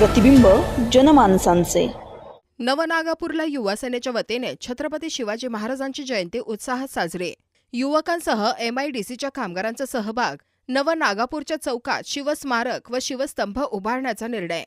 प्रतिबिंब जनमानसांचे. नवनागापूरला युवा सेनेच्या वतीने छत्रपती शिवाजी महाराजांची जयंती उत्साहात साजरी. युवकांसह एमआयडीसीच्या कामगारांचा सहभाग नवनागापूरच्या चौकात शिवस्मारक व शिवस्तंभ उभारण्याचा निर्णय.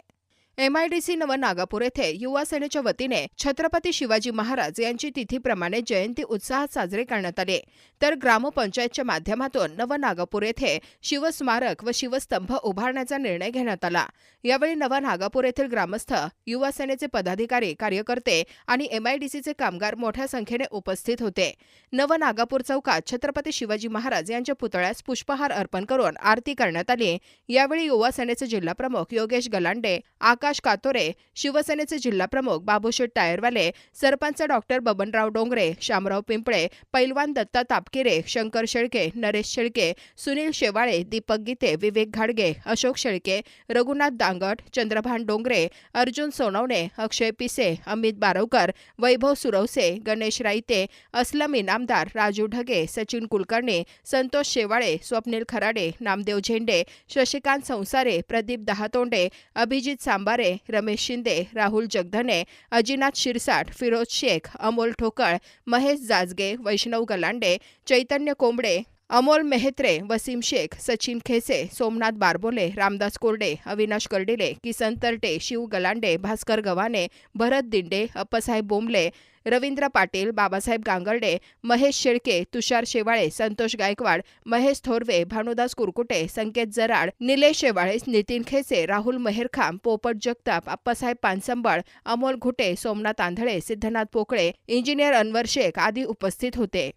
एमआयडीसी नवनागापूर येथे युवा सेनेच्या वतीने छत्रपती शिवाजी महाराज यांची तिथीप्रमाणे जयंती उत्साहात साजरी करण्यात आली. तर ग्रामपंचायतच्या माध्यमातून नवनागापूर येथे शिवस्मारक व शिवस्तंभ उभारण्याचा निर्णय घेण्यात आला. यावेळी नवनागापूर येथील ग्रामस्थ युवा सेनेचे पदाधिकारी कार्यकर्ते आणि एमआयडीसीचे कामगार मोठ्या संख्येने उपस्थित होते. नवनागापूर चौकात छत्रपती शिवाजी महाराज यांच्या पुतळ्यास पुष्पहार अर्पण करून आरती करण्यात आली. यावेळी युवा सेनेचे जिल्हाप्रमुख योगेश गलांडे प्रकाश कातोरे शिवसेनेचे जिल्हाप्रमुख बाबूशेठ टायरवाले सरपंच डॉक्टर बबनराव डोंगरे शामराव पिंपळे पैलवान दत्ता तापकिरे शंकर शेळके नरेश शेळके सुनील शेवाळे दीपक गीते विवेक घाडगे अशोक शेळके रघुनाथ दांगट चंद्रभान डोंगरे अर्जुन सोनवणे अक्षय पिसे अमित बारवकर वैभव सुरवसे गणेश राईते असलम इनामदार राजू ढगे सचिन कुलकर्णी संतोष शेवाळे स्वप्नील खराडे नामदेव झेंडे शशिकांत संसारे प्रदीप दहातोंडे अभिजित सांबारे रमेश शिंदे राहुल जगधने अजिनाथ शिरसाट फिरोज शेख अमोल ठोकळ महेश जाजगे वैष्णव गलांडे चैतन्य कोंबडे अमोल मेहत्रे वसीम शेख सचिन खेसे सोमनाथ बारबोले रामदास कोरडे अविनाश कर्डिले किसन तरटे शिव गलांडे भास्कर गव्हाणे भरत दिंडे अप्पासाहेब बोंबले रवींद्र पाटील बाबासाहेब गांगर्डे महेश शेळके तुषार शेवाळे संतोष गायकवाड महेश थोरवे भानुदास कुरकुटे संकेत जराड निलेश शेवाळे नितीन खेसे राहुल मेहरखाम पोपट जगताप अप्पासाहेब पानसंबळ अमोल घुटे सोमनाथ आंधळे सिद्धनाथ पोकळे इंजिनियर अनवर शेख आदी उपस्थित होते.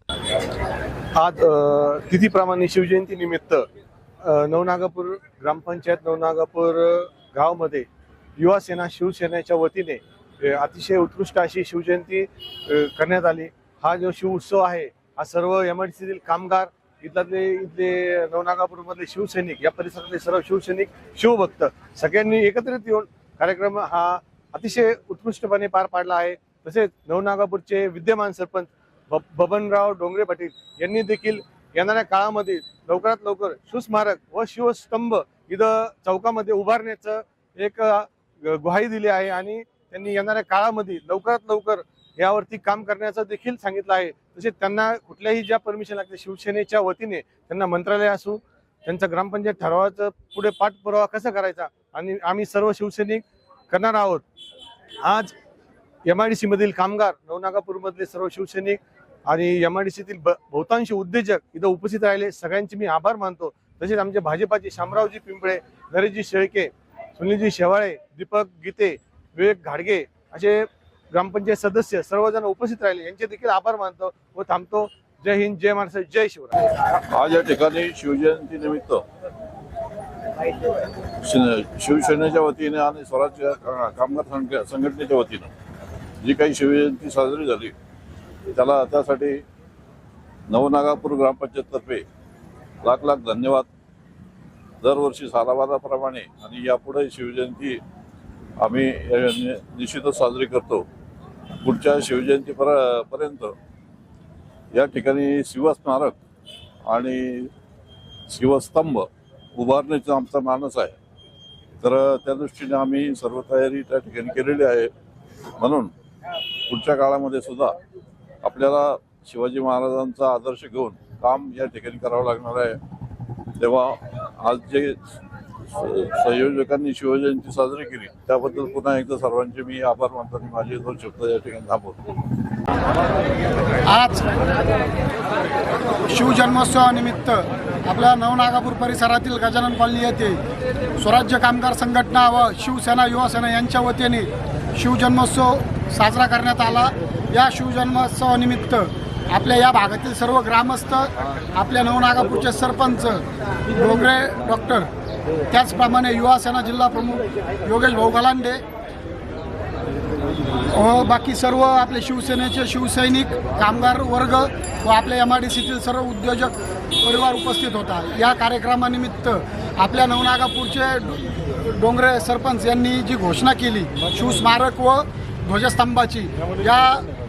आज तिथीप्रमाणे शिवजयंती निमित्त नवनागापूर ग्रामपंचायत नवनागापूर गावमध्ये युवा सेना शिवसेनेच्या वतीने अतिशय उत्कृष्ट अशी शिवजयंती करण्यात आली. हा जो शिव उत्सव आहे हा सर्व एम आय डी सीतील कामगार इथले इथले नवनागापूरमधले शिवसैनिक या परिसरातले सर्व शिवसैनिक शिवभक्त सगळ्यांनी एकत्रित येऊन कार्यक्रम हा अतिशय उत्कृष्टपणे पार पाडला आहे. तसेच नवनागापूरचे विद्यमान सरपंच बबनराव डोंगरे पाटील यांनी देखील येणाऱ्या काळामध्ये लवकरात लवकर सुस्मारक व शिवस्तंभ इथं चौकामध्ये उभारण्याचं एक ग्वाही दिली आहे आणि त्यांनी येणाऱ्या काळामध्ये लवकरात लवकर यावरती काम करण्याचं देखील सांगितलं आहे. तसेच त्यांना कुठल्याही ज्या परमिशन लागते शिवसेनेच्या वतीने त्यांना मंत्रालय असू त्यांचा ग्रामपंचायत ठरावाचं पुढे पाठपुरावा कसा करायचा आणि आम्ही सर्व शिवसैनिक करणार आहोत. आज एम आय डी सीमधील कामगार नवनागापूरमधले सर्व शिवसैनिक आणि एम आय डी सीतील बहुतांश उद्योजक इथं उपस्थित राहिले. सगळ्यांचे मी आभार मानतो. तसेच आमचे भाजपाचे शामरावजी पिंपळे नरेशजी शेळके सुनीलजी शेवाळे दीपक गीते विवेक घाडगे असे ग्रामपंचायत सदस्य सर्वजण उपस्थित राहिले. यांचे देखील आभार मानतो व थांबतो. जय हिंद जय महाराष्ट्र जय शिवराय. आज या ठिकाणी शिवजयंती निमित्त शिवसेनेच्या वतीने आणि स्वराज्य कामगार संघ- संघटनेच्या वतीनं जी काही शिवजयंती साजरी झाली त्याला त्यासाठी नवनागापूर ग्रामपंचायततर्फे लाख लाख धन्यवाद. दरवर्षी सालावादाप्रमाणे आणि यापुढे शिवजयंती आम्ही नि- निश्चितच साजरी करतो. पुढच्या शिवजयंती पर- पर्यंत या ठिकाणी शिवस्मारक आणि शिवस्तंभ उभारण्याचा आमचा मानस आहे. तर त्या दृष्टीने आम्ही सर्व तयारी त्या ठिकाणी केलेली आहे. म्हणून पुढच्या काळामध्ये सुद्धा आपल्याला शिवाजी महाराजांचा आदर्श घेऊन काम या ठिकाणी करावं लागणार आहे. तेव्हा आज जे स- संयोजकांनी शिवजयंती साजरी केली त्याबद्दल पुन्हा एकदा सर्वांचे मी आभार मानतो आणि माझे दोन शब्द या ठिकाणी थांबवतो. आज शिवजन्मोत्सवानिमित्त आपल्या नवनागापूर परिसरातील गजानन कॉलनी येथे स्वराज्य कामगार संघटना व शिवसेना युवासेना यांच्या वतीने शिवजन्मोत्सव साजरा करण्यात आला. या शिवजन्मोत्सवानिमित्त आपल्या या भागातील सर्व ग्रामस्थ आपल्या नवनागापूरचे सरपंच डोंगरे डॉक्टर त्याचप्रमाणे युवासेना जिल्हा प्रमुख योगेश भाऊ गलांडे व बाकी सर्व आपले शिवसेनेचे शिवसैनिक कामगार वर्ग व आपल्या एम आय डी सीतील सर्व उद्योजक परिवार उपस्थित होता. या कार्यक्रमानिमित्त आपल्या नवनागापूरचे डो- डोंगरे सरपंच यांनी जी घोषणा केली शिवस्मारक व ध्वजस्तंभाची या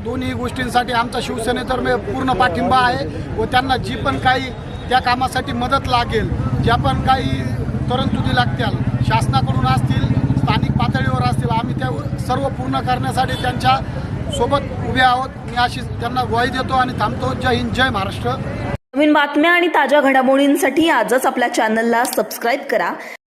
दोन्ही गोष्टींसाठी आमचा शिवसेनेतर्फे पूर्ण पाठिंबा आहे व त्यांना जी पण काही त्या कामासाठी मदत लागेल ज्या पण काही तरतुदी लागतील शासनाकडून असतील स्थानिक पातळीवर असतील आम्ही त्या सर्व पूर्ण करण्यासाठी त्यांच्यासोबत उभे आहोत. मी अशी त्यांना ग्वाही देतो आणि थांबतो. जय हिंद जय महाराष्ट्र. नवीन बातम्या आणि ताज्या घडामोडींसाठी आजच आपल्या चॅनलला सबस्क्राईब करा.